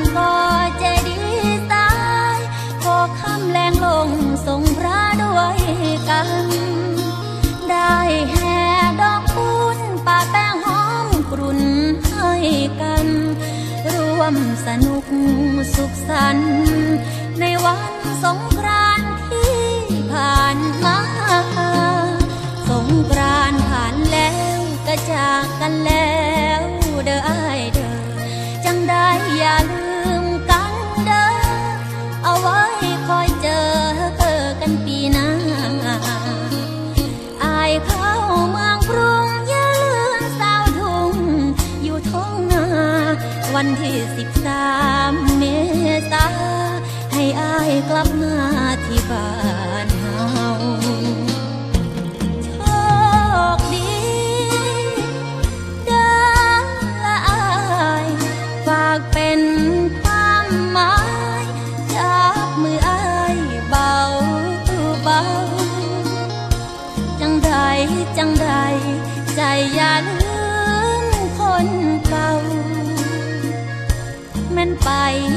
านก็ใจดีตายขอคำแรงลงส่งพระด้วยกัน ได้แห่ดอกปุ้ป่าแป้งหอมกรุ่นให้กัน ร่วมสนุกสุขสันต์ในวันสงกรานที่ผ่าน วันที่สิบสามเมษาให้อายกลับมาที่บ้านเฮาโชคดีเด้อละอายฝากเป็นความหมายจากมืออายเบาเบาจังใดจังใดใจอย่าลืมคนเ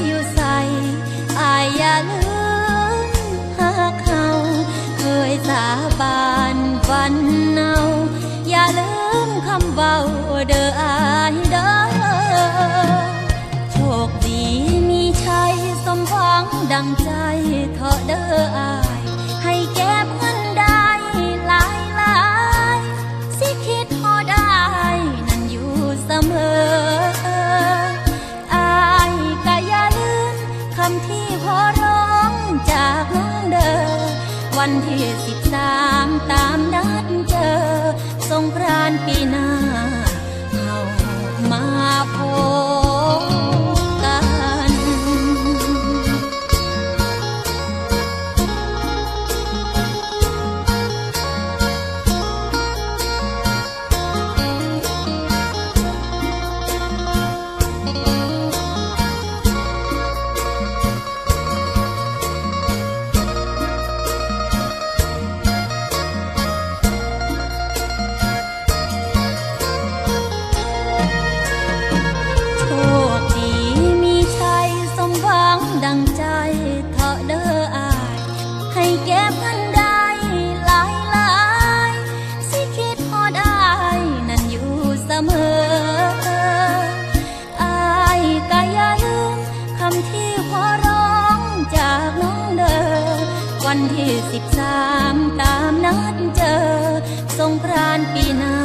อยู่ใส่อายอย่าลืมหากเขาเคยสาบานฝันเนาอย่าลืมคำเบาเด้ออายเด้อโชคดีมีชัยสมหวังดังใจ วันที่สิบสามตามนัดเจอสงกรานปีหน้า มอ อายก็อย่าลืมคำที่พอร้องจากน้องเด้อวันที่สิบสามตามนัดเจอสงกรานต์ปีหน้า